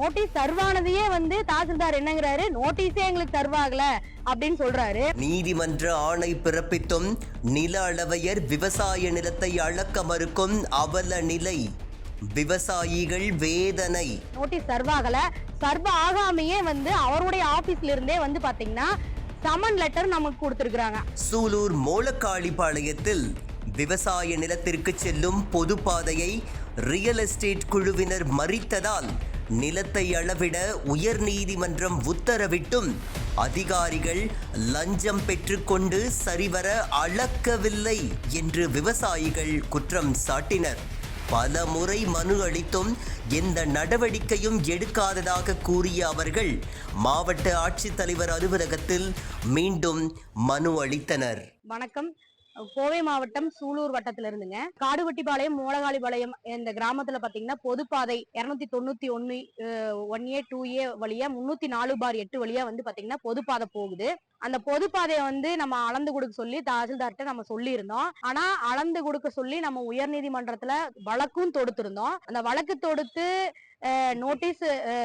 Notice சர்வானதையே வந்து தாசில்தார் என்னங்கிறாரு? நோட்டீஸே எங்களுக்கு சர்வாகல அப்படின்னு சொல்றாரு. நீதிமன்ற ஆணை பிறப்பித்தும் நில அளவையர் விவசாய நிலத்தை அளக்க மறுக்கும் அவல நிலை. விவசாயிகள் வேதனை. நோட்டீஸ் சர்வாகல. சர்வ ஆகாமையே வந்து அவருடைய ஆபீஸ்ல இருந்தே வந்து பாத்தீங்கன்னா சமன் லெட்டர் நமக்கு கொடுத்துருக்காங்க சூலூர் மோலக்காளிபாளையத்தில் விவசாய நிலத்திற்கு செல்லும் பொதுப்பாதையை ரியல் எஸ்டேட் குழுவினர் மறித்ததால் நிலத்தை அளவிட உயர்நீதிமன்றம் உத்தரவிட்டும். அதிகாரிகள் லஞ்சம் பெற்றுக்கொண்டு சரிவர அளக்கவில்லை என்று விவசாயிகள் குற்றம் சாட்டினர். பல முறை மனு அளித்தும் எந்த நடவடிக்கையும் எடுக்காததாக கூறிய அவர்கள் மாவட்ட ஆட்சித்தலைவர் அலுவலகத்தில் மீண்டும் மனு அளித்தனர். வணக்கம். கோவை மாவட்டம் சூலூர் வட்டத்துல இருந்துங்க காடுவெட்டிபாளையம் மூலகாளிபாளையம் இந்த கிராமத்துல பாத்தீங்கன்னா பொதுப்பாதை இருநூத்தி தொண்ணூத்தி ஒன்னு ஒன் ஏ டூ ஏ வழியா முன்னூத்தி நாலு பார் எட்டு வழியா வந்து பாத்தீங்கன்னா பொதுப்பாதை போகுது. அந்த பொதுப்பாதையை வந்து நம்ம அளந்து கொடுக்க சொல்லி தாசில்தார்கிட்ட நம்ம சொல்லியிருந்தோம். ஆனா அளந்து கொடுக்க சொல்லி நம்ம உயர்நீதிமன்றத்துல வழக்கும் தொடுத்திருந்தோம். அந்த வழக்கு தொடுத்து நோட்டீஸ்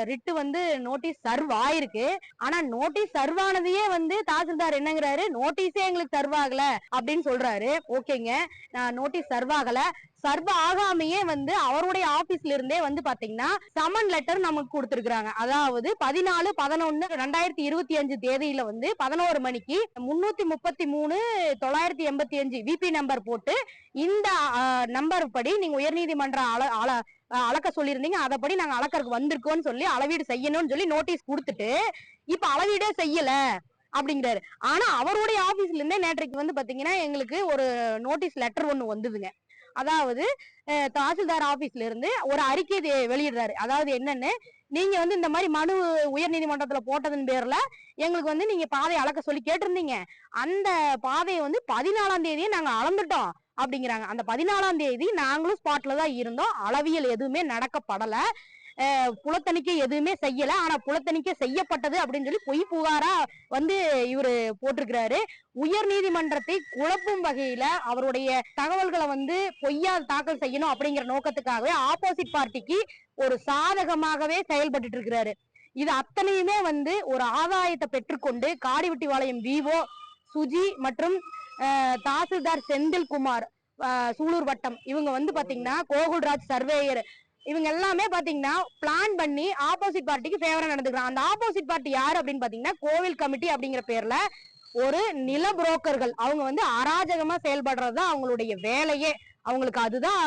ரிட்டு வந்து நோட்டீஸ் சர்வ் ஆயிருக்கு. ஆனா நோட்டீஸ் சர்வ் ஆனதையே வந்து தாசில்தார் என்னங்கிறாரு? நோட்டீஸே எங்களுக்கு சர்வ் ஆகல அப்படின்னு சொல்றாரு. ஓகேங்க. நோட்டீஸ் சர்வ் ஆகல. சர்வ் ஆகாமையே வந்து அவருடைய ஆபீஸ்ல இருந்தே வந்து பாத்தீங்கன்னா சமன் லெட்டர் நமக்கு கொடுத்திருக்காங்க அதாவது பதினாலு பதினொன்னு ரெண்டாயிரத்தி இருபத்தி அஞ்சு தேதியில வந்து பதினோரு மணிக்கு முன்னூத்தி முப்பத்தி மூணு தொள்ளாயிரத்தி எண்பத்தி அஞ்சு விபி நம்பர் போட்டு இந்த நம்பர் படி நீங்க உயர்நீதிமன்ற அள அளக்க சொல்லியிருந்தீங்க. அதைப்படி நாங்கள் அளக்கறதுக்கு வந்திருக்கோம்னு சொல்லி அளவீடு செய்யணும்னு சொல்லி நோட்டீஸ் கொடுத்துட்டு இப்போ அளவீடே செய்யலை அப்படிங்கிறாரு. ஆனா அவருடைய ஆபீஸ்ல இருந்தே நேற்றைக்கு வந்து பாத்தீங்கன்னா எங்களுக்கு ஒரு நோட்டீஸ் லெட்டர் ஒண்ணு வந்ததுங்க. அதாவது தாசில்தார் ஆபீஸ்ல இருந்து ஒரு அறிக்கை வெளியிடுறாரு. அதாவது என்னன்னு நீங்க வந்து இந்த மாதிரி மனு உயர் நீதிமன்றத்துல போட்டதன் பேர்ல எங்களுக்கு வந்து நீங்க பாதை அளக்க சொல்லி கேட்டிருந்தீங்க. அந்த பாதையை வந்து பதினாலாம் தேதியே நாங்க அளந்துட்டோம். அப்படிங்கிறாங்க. அந்த பதினாலாம் தேதி நாங்களும் ஸ்பாட்ல தான் இருந்தோம். அளவியல் எதுவுமே நடக்கப்படலை. புலத்தணிக்கை எதுவுமே செய்யல. ஆனா புலத்தணிக்கை செய்யப்பட்டது அப்படின்னு சொல்லி பொய் புகாரா வந்து இவரு போட்டிருக்கிறாரு. உயர் நீதிமன்றத்தை குழப்பும் வகையில அவருடைய தகவல்களை வந்து பொய்யா தாக்கல் செய்யணும் அப்படிங்கிற நோக்கத்துக்காகவே ஆப்போசிட் பார்ட்டிக்கு ஒரு சாதகமாகவே செயல்பட்டு இருக்கிறாரு. இது அத்தனையுமே வந்து ஒரு ஆதாயத்தை பெற்றுக்கொண்டு காடிவெட்டிவாளையம் விவோ சுஜி மற்றும் தாசில்தார் செந்தில்குமார் சூலூர் வட்டம். இவங்க வந்து பாத்தீங்கன்னா கோகுல்ராஜ் சர்வேயர். இவங்க எல்லாமே பாத்தீங்கன்னா பிளான் பண்ணி ஆப்போசிட் பார்ட்டிக்கு ஃபேவரா நடந்துக்கிறாங்க. அந்த ஆப்போசிட் பார்ட்டி யாரு அப்படின்னு பாத்தீங்கன்னா கோவில் கமிட்டி அப்படிங்கிற பேர்ல ஒரு நில புரோக்கர்கள் அவங்க வந்து அராஜகமா செயல்படுறது தான் அவங்களுடைய வேலையே. அவங்களுக்கு அதுதான்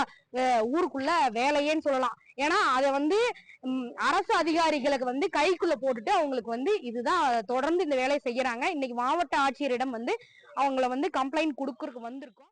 ஊருக்குள்ள வேலையேன்னு சொல்லலாம். ஏன்னா அதை வந்து அரசு அதிகாரிகளுக்கு வந்து கைக்குள்ள போட்டுட்டு அவங்களுக்கு வந்து இதுதான் தொடர்ந்து இந்த வேலையை செய்யறாங்க. இன்னைக்கு மாவட்ட ஆட்சியரிடம் வந்து அவங்கள வந்து கம்ப்ளைண்ட் கொடுக்கறதுக்கு வந்திருக்கோம்.